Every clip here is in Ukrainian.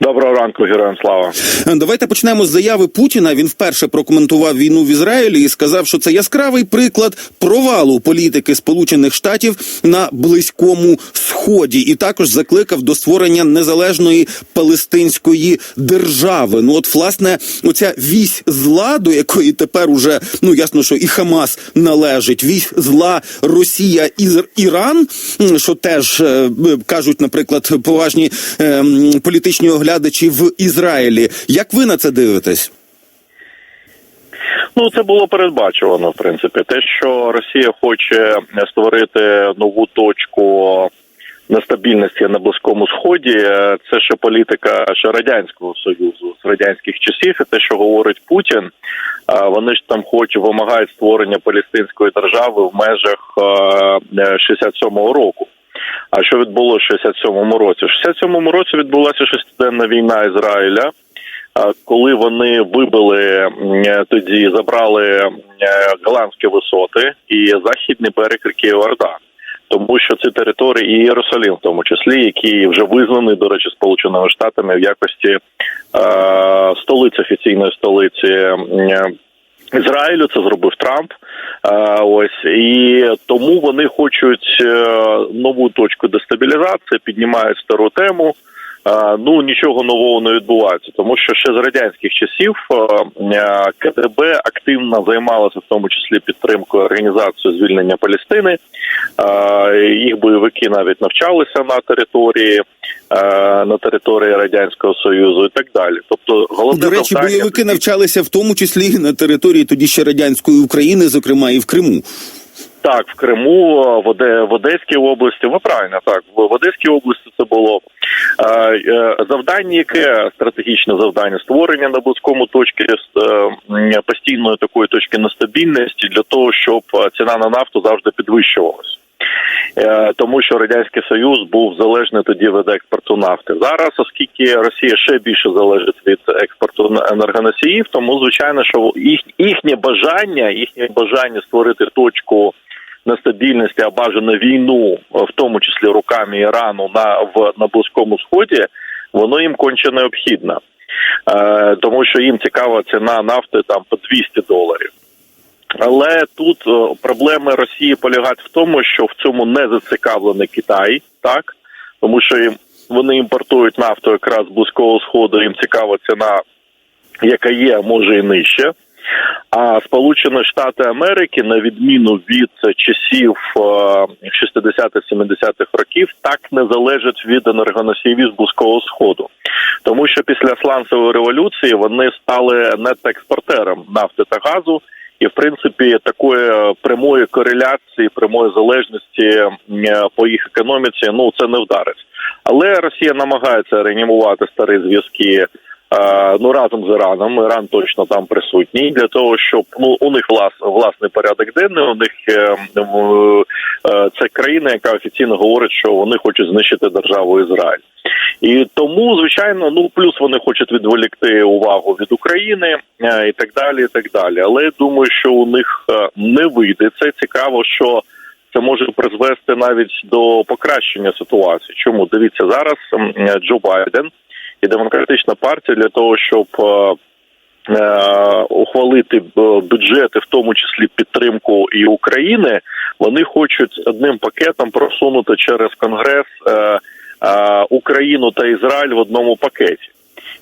Доброго ранку, героям слава. Давайте почнемо з заяви Путіна. Він вперше прокоментував війну в Ізраїлі і сказав, що це яскравий приклад провалу політики Сполучених Штатів на близькому сході, і також закликав до створення незалежної палестинської держави. Ну, от, власне, оця вісь зла, до якої тепер уже ну ясно, що і Хамас належить. Вісь зла Росія і Іран, що теж е, кажуть, наприклад, поважні е, політичні оглядачі в Ізраїлі. Як ви на це дивитесь? Ну це було передбачувано, в принципі. Те, що Росія хоче створити нову точку нестабільності на близькому сході, е, це ще політика ще радянського союзу з радянських часів. І те, що говорить Путін, е, вони ж там хочуть вимагають створення палестинської держави в межах е, 67-го року. А що відбулося в 67-му році? В 67-му році відбулася шестиденна війна Ізраїля. Коли вони вибили тоді, забрали голландські висоти і західний берег ріки Орда, тому що ці території і Єрусалим, в тому числі, які вже визнані, до речі, сполученими штатами в якості е, столиці офіційної столиці м, Ізраїлю, це зробив Трамп. Е, Ось і тому вони хочуть е, нову точку дестабілізації, піднімають стару тему. Е, Ну нічого нового не відбувається, тому що ще з радянських часів е, КДБ активно займалося в тому числі підтримкою організації звільнення Палестини. Е, Їх бойовики навіть навчалися на території е, на території радянського союзу і так далі. Тобто, головне До речі, завдання бойовики навчалися в тому числі на території тоді ще радянської України, зокрема і в Криму. Так, в Криму, в, Оде, в Одеській області, ви правильно так. В, Одеській області це було е, е, завдання, яке стратегічне завдання створення на близькому точки е, постійної такої точки нестабільності для того, щоб ціна на нафту завжди підвищувалась. Тому що радянський союз був залежний тоді від експорту нафти. Зараз, оскільки Росія ще більше залежить від експорту енергоносіїв, тому звичайно, що їх їхнє бажання, їхнє бажання створити точку нестабільності, а бажано війну, в тому числі руками Ірану на в на близькому сході, воно їм конче необхідно, е, тому що їм цікава ціна нафти там по 200 доларів. Але тут е, проблеми Росії полягають в тому, що в цьому не зацікавлений Китай, так тому що їм вони імпортують нафту якраз з близького сходу. Їм цікава ціна, яка є, може і нижче. А Сполучені Штати Америки, на відміну від часів е, 60-70-х років, так не залежать від енергоносіїв близького сходу, тому що після сланцевої революції вони стали нетоекспортером нафти та газу. І в принципі такої е, прямої кореляції, прямої залежності е, по їх економіці, ну це не вдарить. Але Росія намагається реанімувати старі зв'язки. Е, Ну разом з Іраном, Іран точно там присутній для того, щоб ну у них влас, власний порядок денний. У них е, е, це країна, яка офіційно говорить, що вони хочуть знищити державу Ізраїль. І тому, звичайно, ну плюс вони хочуть відволікти увагу від України і так далі. і так далі. Але я думаю, що у них не вийде. Це цікаво, що це може призвести навіть до покращення ситуації. Чому дивіться зараз Джо Байден і демократична партія для того, щоб е, е, ухвалити бюджети, в тому числі підтримку і України, вони хочуть одним пакетом просунути через конгрес е, е, Україну та Ізраїль в одному пакеті.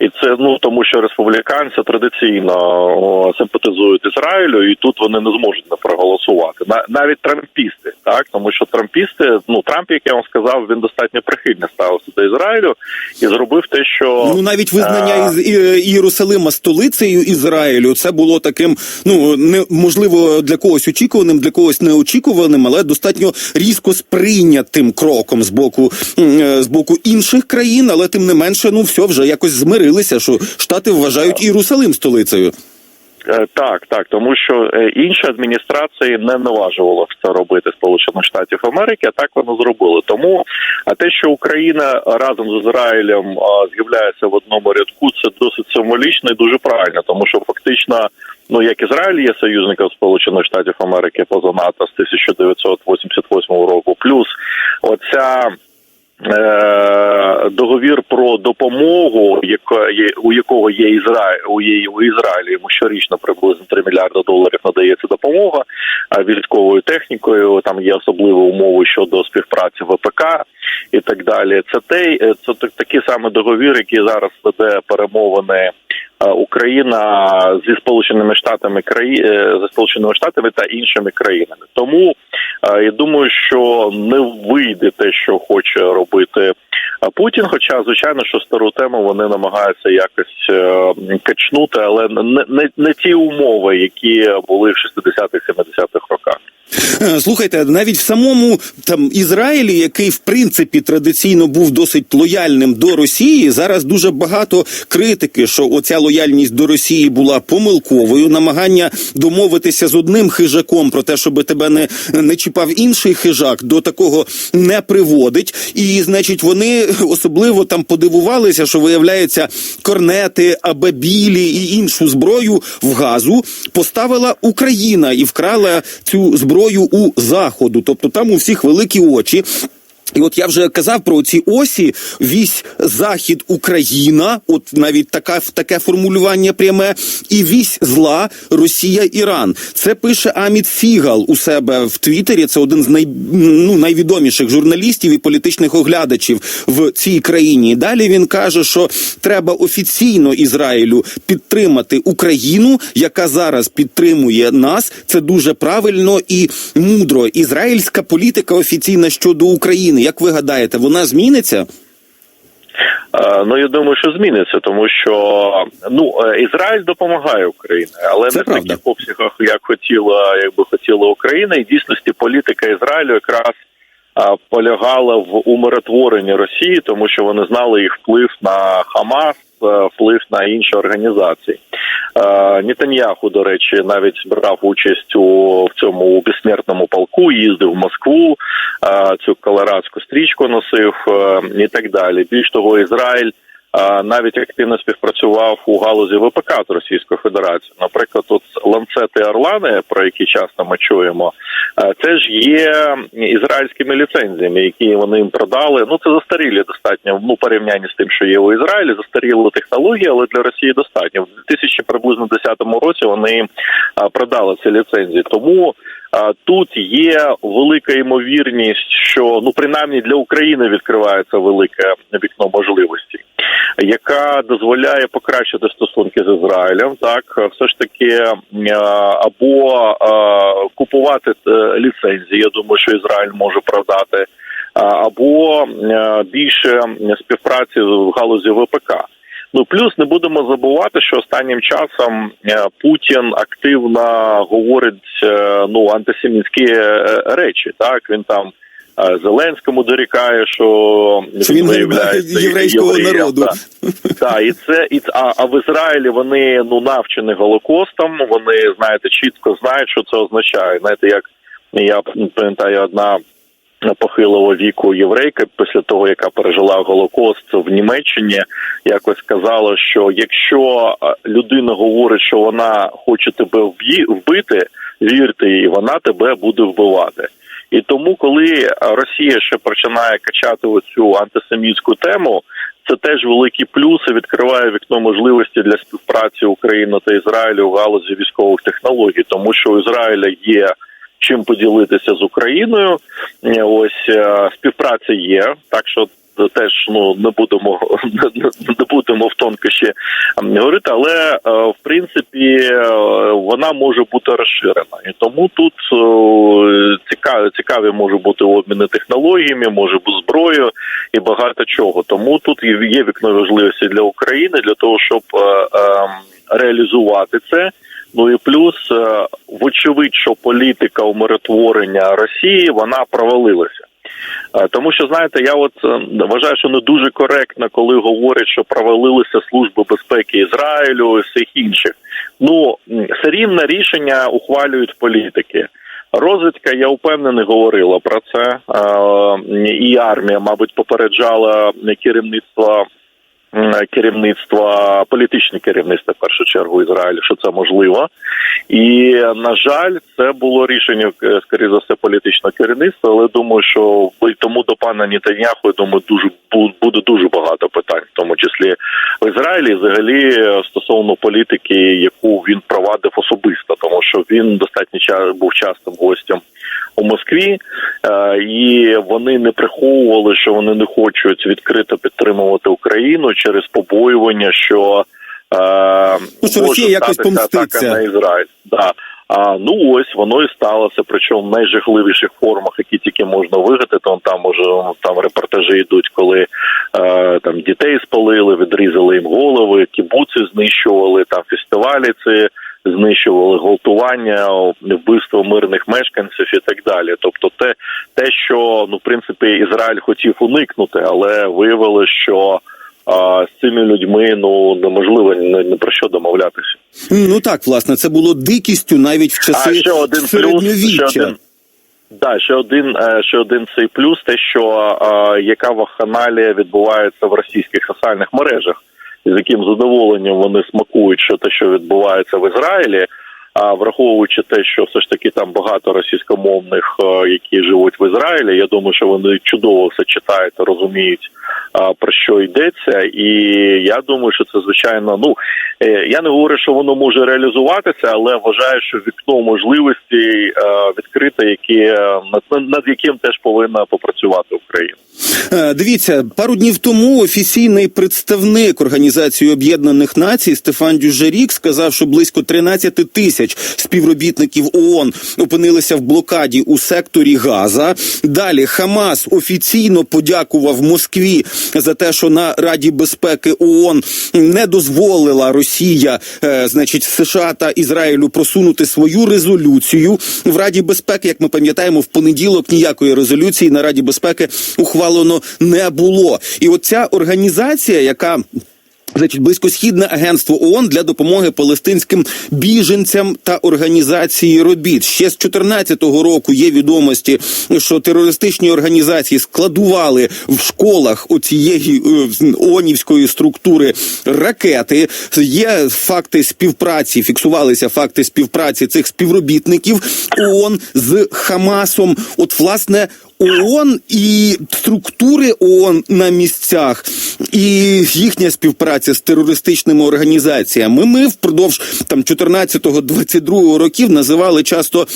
І це ну тому, що республіканці традиційно симпатизують Ізраїлю, і тут вони не зможуть не проголосувати. На навіть трампісти, так тому що трампісти, ну Трамп, як я вам сказав, він достатньо прихильно ставився до Ізраїлю і зробив те, що Ну навіть визнання е, із Єрусалима столицею Ізраїлю це було таким, ну не можливо для когось очікуваним, для когось неочікуваним, але достатньо різко сприйнятим кроком з боку е, з боку інших країн, але тим не менше, ну все вже якось змирилися, що штати вважають Єрусалим столицею. Е, Так, так, тому що е, інші адміністрації не наважувало це робити Сполучених Штатів Америки, а так вони зробили. Тому а те, що Україна разом з Ізраїлем з'являється в одному рядку, це досить символічно і дуже правильно, тому що фактично, ну як Ізраїль є союзником Сполучених Штатів Америки поза НАТО з 1988 року, плюс оця. Е, Договір про допомогу, яка є у якого є Ізраїль у Ізраїлі йому щорічно приблизно 3 мільярди доларів надається допомога військовою технікою. Там є особливі умови щодо співпраці ВПК і так далі. Це те, це такі саме договір, які зараз веде перемовини. Е, Україна зі сполученими штатами краї е, зі сполученими штатами та іншими країнами. Тому е, я думаю, що не вийде те, що хоче робити Путін. Хоча, звичайно, що стару тему вони намагаються якось качнути, але не, не, не ті умови, які були в 60-х, 70-х роках. Е, Слухайте, навіть в самому там Ізраїлі, який в принципі традиційно був досить лояльним до Росії, зараз дуже багато критики, що оця лояльність до Росії була помилковою. Намагання домовитися з одним хижаком про те, щоб тебе не, не чіпав інший хижак, до такого не приводить. І, значить, вони особливо там подивувалися, що виявляється корнети, абебілі і іншу зброю в газу поставила Україна і вкрала цю зброю у заходу. Тобто там у всіх великі очі. І от я вже казав про ці осі вісь захід Україна, от навіть така таке формулювання пряме, і вісь зла Росія Іран. Це пише Аміт Сігал у себе в Твіттері. Це один з най, ну, найвідоміших журналістів і політичних оглядачів в цій країні. І далі він каже, що треба офіційно Ізраїлю підтримати Україну, яка зараз підтримує нас. Це дуже правильно і мудро. Ізраїльська політика офіційна щодо України. Як ви гадаєте, вона зміниться? Е, Ну я думаю, що зміниться, тому що ну е, Ізраїль допомагає Україні, але Це не в таких обсягах, як хотіла, як би хотіла Україна. І в дійсності політика Ізраїлю якраз а, полягала в умиротворенні Росії, тому що вони знали їх вплив на Хамас, е, вплив на інші організації. Нітаньяху, до речі, навіть брав участь у в цьому у безсмертному полку, їздив в Москву, е, цю колорадську стрічку носив е, і так далі. Більш того, Ізраїль е, навіть активно співпрацював у галузі ВПК з Російською Федерацією. Наприклад, от ланцети Орлани, про які часто ми чуємо, це ж є ізраїльськими ліцензіями, які вони їм продали. Ну це застарілі достатньо. Ну порівнянні з тим, що є у Ізраїлі, застаріли технології, але для Росії достатньо. В 2000 приблизно 10 році вони продали ці ліцензії. Тому Тут є велика ймовірність, що ну принаймні для України відкривається велике вікно можливості, яка дозволяє покращити стосунки з Ізраїлем. Так все ж таки е, або е, купувати е, ліцензії. Я думаю, що Ізраїль може продати, або більше співпраці в галузі ВПК. Ну плюс не будемо забувати, що останнім часом Путін активно говорить ну антисемітські речі. Так він там Зеленському дорікає, що він виявляється єврейського євреєм, народу. так. Так, і це і а, а в Ізраїлі вони ну навчені голокостом. Вони знаєте, чітко знають, що це означає. Знаєте, як я пам'ятаю, одна похилого віку єврейка після того, яка пережила голокост в Німеччині, якось сказала, що якщо людина говорить, що вона хоче тебе вбити, вірте їй, вона тебе буде вбивати. І тому, коли Росія ще починає качати оцю антисемітську тему, це теж великі плюси. Відкриває вікно можливості для співпраці України та Ізраїлю в галузі військових технологій, тому що у Ізраїля є чим поділитися з Україною. Е, Ось е, співпраця є, так що. Теж ну не будемо не будемо в тонкощі говорити, але е, в принципі е, вона може бути розширена, і тому тут е, цікаві цікаві можуть бути обміни технологіями, може бути зброєю і багато чого. Тому тут є вікно можливості для України для того, щоб е, е, реалізувати це. Ну і плюс, вочевидь, що політика умиротворення Росії вона провалилася. Е, Тому що знаєте, я от е, вважаю, що не дуже коректно, коли говорять, що провалилися служби безпеки Ізраїлю і всіх інших. Ну все рівне рішення ухвалюють політики. Розвідка, я впевнений, говорила про це. Е, І армія, мабуть, попереджала керівництво м, керівництва, політичне керівництво в першу чергу Ізраїлю, що це можливо. І на жаль, це було рішення е, скоріше за все політичного керівництва. Але думаю, що тому до пана Нетаньяху, я думаю, дуже бу- буде дуже багато питань, в тому числі в Ізраїлі, взагалі е, стосовно політики, яку він провадив особисто, тому що він достатньо був частим гостем у Москві, е, і вони не приховували, що вони не хочуть відкрито підтримувати Україну через побоювання, що е, Ну, що Росія якось помститься. на Ізраїль. Да. А ну ось воно і сталося. Причому в найжахливіших формах, які тільки можна вигадати. То там може там репортажі йдуть, коли е, там дітей спалили, відрізали їм голови, кібуци знищували, там фестивалі ці знищували гвалтування, вбивство мирних мешканців і так далі. Тобто, те, те, що ну в принципі Ізраїль хотів уникнути, але виявилося, що а, з цими людьми ну неможливо ні, ні про що домовлятися. Ну так, власне, це було дикістю навіть в часи А ще один плюс, ще один, да, ще один, е, ще один цей плюс, те, що е, яка ваханалія відбувається в російських соціальних мережах, з яким задоволенням вони смакують, що те, що відбувається в Ізраїлі. А враховуючи те, що все ж таки там багато російськомовних, е, які живуть в Ізраїлі, я думаю, що вони чудово все читають, та розуміють про що йдеться, і я думаю, що це звичайно. Ну е, я не говорю, що воно може реалізуватися, але вважаю, що вікно можливостей е, відкрите, е, над, над яким теж повинна попрацювати Україна. Е, Дивіться, пару днів тому офіційний представник Організації Об'єднаних Націй Стефан Дюжарік сказав, що близько 13 тисяч співробітників ООН опинилися в блокаді у секторі Газа. Далі Хамас офіційно подякував Москві за те, що на Раді безпеки ООН не дозволила Росія, е, значить, США та Ізраїлю просунути свою резолюцію в Раді безпеки. Як ми пам'ятаємо, в понеділок ніякої резолюції на Раді безпеки ухвалено не було. І от ця організація, яка Значить, близькосхідне агентство ООН для допомоги палестинським біженцям та організації робіт. Ще з 14-го року є відомості, що терористичні організації складували в школах оцієї е, ООНівської структури ракети. Є факти співпраці, фіксувалися факти співпраці цих співробітників ООН з Хамасом. От власне. ООН і структури ООН на місцях, і їхня співпраця з терористичними організаціями. Ми впродовж там 14-22 років називали часто.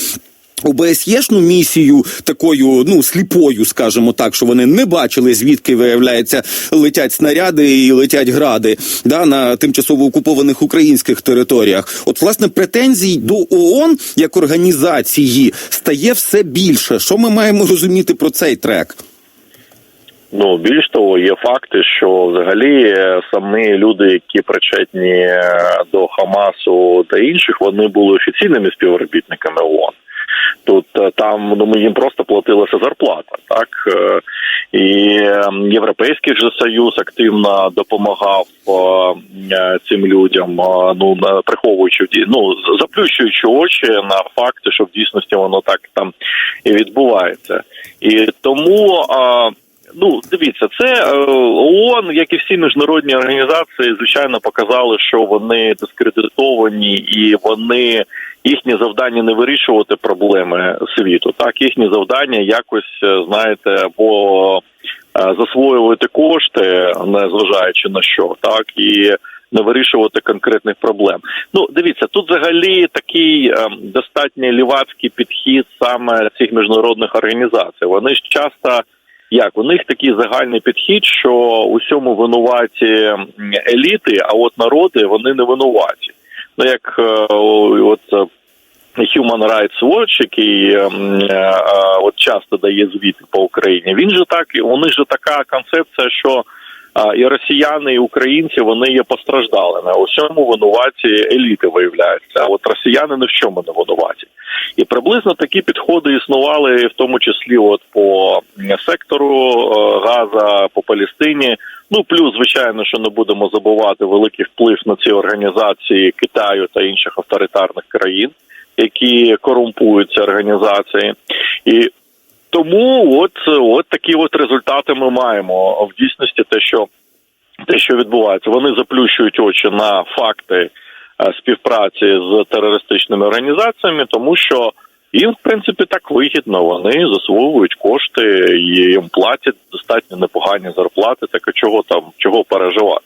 ОБСЄшну місію такою, ну сліпою, скажімо так, що вони не бачили, звідки виявляється летять снаряди і летять гради да, на тимчасово окупованих українських територіях. От, власне, претензій до ООН як організації стає все більше. Що ми маємо розуміти про цей трек? Ну більш того, є факти, що взагалі е, самі люди, які причетні е, до Хамасу та інших, вони були офіційними співробітниками ООН. Тут е, там ну їм просто платилася зарплата, так е, і європейський же союз активно допомагав е, цим людям. Ну приховуючи ну заплющуючи очі на факти, що в дійсності воно так там і відбувається, і тому. Ну, дивіться, це е, ООН, як і всі міжнародні організації, звичайно, показали, що вони дискредитовані і вони їхнє завдання не вирішувати проблеми світу. Так, їхнє завдання якось е, знаєте, або е, засвоювати кошти, не зважаючи на що, так і. Не вирішувати конкретних проблем. Ну дивіться, тут взагалі такий е, достатньо лівацький підхід саме цих міжнародних організацій. Вони ж часто як у них такий загальний підхід, що усьому винуваті еліти, а от народи вони не винуваті. Ну як е, от е, Human Rights Watch, який ем, е, от часто дає звіти по Україні, він же так, у них же така концепція, що і росіяни, і українці вони є постраждалими. У всьому винуваті еліти виявляються. А от росіяни ні в чому не винуваті. І приблизно такі підходи існували, в тому числі, от по сектору е, Газа, по Палестині. Ну плюс, звичайно, що не будемо забувати великий вплив на ці організації Китаю та інших авторитарних країн, які корумпують ці організації, і тому от, от такі от результати ми маємо в дійсності, те, що те, що відбувається, вони заплющують очі на факти е, співпраці з терористичними організаціями, тому що їм, в принципі, так вигідно. Вони засвоюють кошти їм платять достатньо непогані зарплати. Так а чого там чого переживати?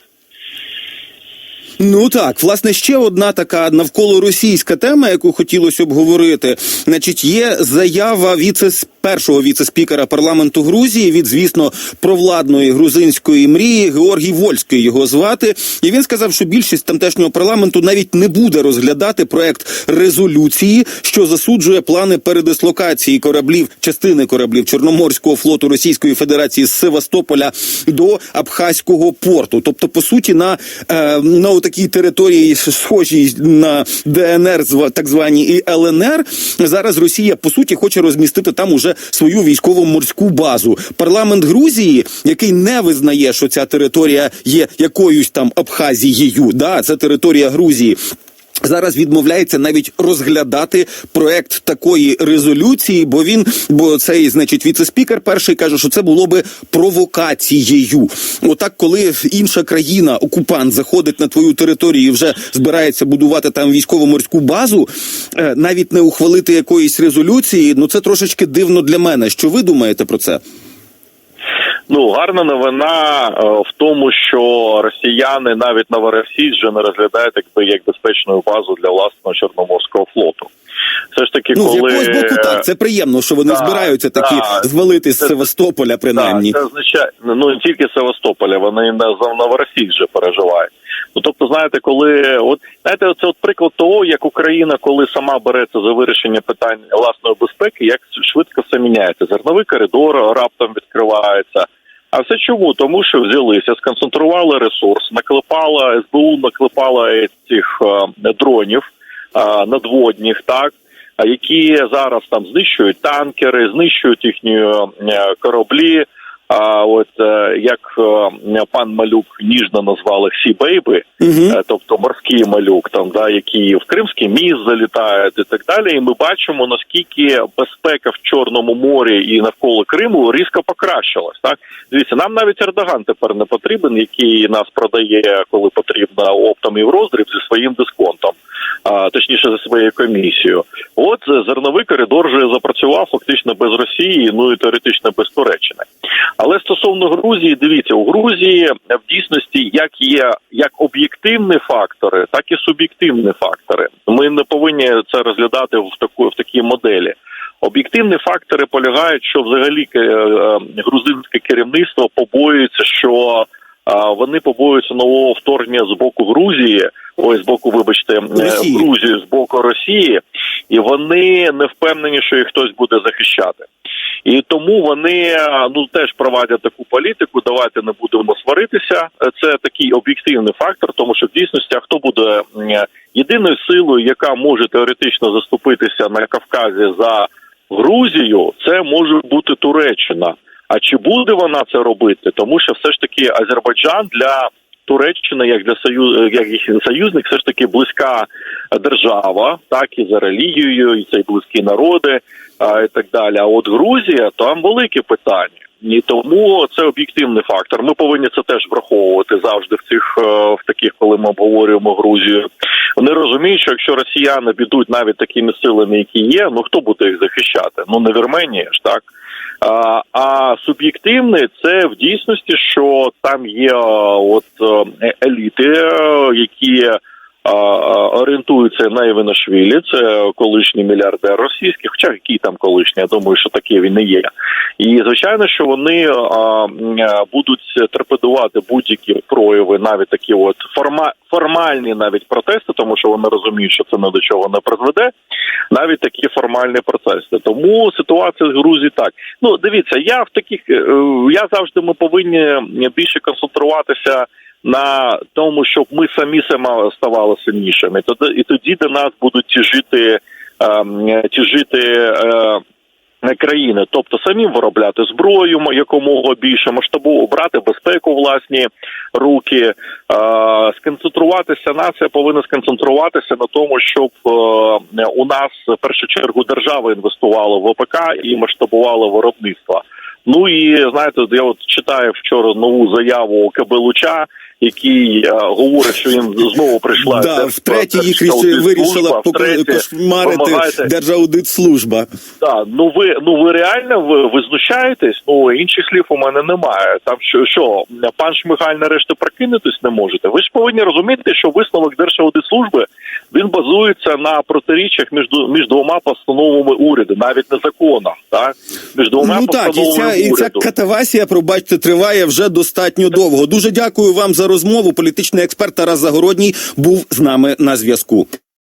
Ну так, власне, ще одна така навколо російська тема, яку хотілося обговорити. Значить, є заява віце першого віце-спікера парламенту Грузії від, звісно, провладної грузинської мрії Георгій Вольський його звати. І він сказав, що більшість тамтешнього парламенту навіть не буде розглядати проект резолюції, що засуджує плани передислокації кораблів, частини кораблів Чорноморського флоту Російської Федерації з Севастополя до Абхазького порту. Тобто, по суті, на, е, на такій території, схожі на ДНР, так звані і ЛНР, зараз Росія по суті хоче розмістити там уже свою військово-морську базу. Парламент Грузії, який не визнає, що ця територія є якоюсь там Абхазією, да, це територія Грузії. Зараз відмовляється навіть розглядати проект такої резолюції, бо він, бо цей, значить, віце-спікер перший каже, що це було би провокацією. Отак, коли інша країна, окупант, заходить на твою територію і вже збирається будувати там військово-морську базу, е, навіть не ухвалити якоїсь резолюції, ну це трошечки дивно для мене. Що ви думаєте про це? Ну, гарна новина е, в тому, що росіяни навіть Новоросійськ вже не розглядають якби як безпечну базу для власного чорноморського флоту. Все ж таки, Ну, з коли якогось боку, так це приємно, що вони Да, збираються такі да. звалити з Севастополя, принаймні. да, це означає ну не тільки Севастополя, вони на за Новоросійськ вже переживають. Ну тобто, знаєте, коли от знаєте, це от приклад того, як Україна, коли сама береться за вирішення питань власної безпеки, як швидко все міняється. Зерновий коридор раптом відкривається. А все чому? Тому що взялися, сконцентрували ресурс, наклепала СБУ, наклепала цих е, дронів е, надводних, так які зараз там знищують танкери, знищують їхні е, кораблі. А от е, як е, пан Малюк ніжно назвали Сі Бейби, Угу. Тобто морський малюк, там да які в Кримський міст залітають і так далі. І ми бачимо наскільки безпека в Чорному морі і навколо Криму різко покращилась. Так дивіться, нам навіть Ердоган тепер не потрібен, який нас продає, коли потрібно оптом і в роздріб зі своїм дисконтом, а точніше за своєю комісією. От зерновий коридор вже запрацював фактично без Росії, ну і теоретично без Туреччини. Але стосовно Грузії, дивіться, у Грузії в дійсності як є як об'єктивні фактори, так і суб'єктивні фактори. Ми не повинні це розглядати в таку в такій моделі. Об'єктивні фактори полягають, що взагалі е, е, грузинське керівництво побоюється, що е, вони побоюються нового вторгнення з боку Грузії, ой, з боку, вибачте, е, Грузію з боку Росії, і вони не впевнені, що їх хтось буде захищати. І тому вони е, ну теж проводять таку політику. Давайте не будемо сваритися. Е, Це такий об'єктивний фактор, тому що в дійсності а хто буде е, єдиною силою, яка може теоретично заступитися на Кавказі за Грузію, це може бути Туреччина. А чи буде вона це робити? Тому що все ж таки Азербайджан для Туреччини, як для союз, як їх союзник, все ж таки близька держава, так і за релігією, і це близькі народи, а, і так далі. А от Грузія там велике питання. І тому це об'єктивний фактор. Ми повинні це теж враховувати завжди в цих е, в таких, коли ми обговорюємо Грузію. Вони розуміють, що якщо росіяни підуть навіть такими силами, які є, ну хто буде їх захищати? Ну не Вірменія ж так. А, суб'єктивне це в дійсності, що там є е, от е, еліти, е, які орієнтуються на Іванашвілі, це колишній мільярдер російський, хоча який там колишній, я думаю, що такий він і є. І звичайно, що вони будуть торпедувати будь-які прояви, навіть такі от форма, формальні навіть протести, тому що вони розуміють, що це ні до чого не призведе. Навіть такі формальні протести. Тому ситуація з Грузії так. Ну дивіться, я в таких е, я завжди ми повинні більше концентруватися на тому, щоб ми самі сама ставали сильнішими. Тоді і тоді до нас будуть тяжити, е, тяжити е, країни, тобто самим виробляти зброю якомога більше, масштабу брати безпеку власні руки, е, сконцентруватися. Нація повинна сконцентруватися на тому, щоб е, у нас в першу чергу держава інвестувала в ОПК і масштабувала виробництво. Ну і знаєте, я от читаю вчора нову заяву КБ Луча, який е, говорить, що їм знову прийшла Да, Держ- втретє їх вирішила втретє кошмарити вимагаєте- Держаудитслужба. Да, ну ви ну ви реально ви, ви знущаєтесь? Ну інших слів у мене немає. Там що, що пан Шмигаль нарешті прокинутись не можете. Ви ж повинні розуміти, що висновок Держаудитслужби він базується на протиріччях між між двома постановами уряду, навіть не законах, так між двома Ну так, і ця, ця, і ця катавасія, пробачте, триває вже достатньо довго. Дуже дякую вам за розмову. Політичний експерт Тарас Загородній був з нами на зв'язку.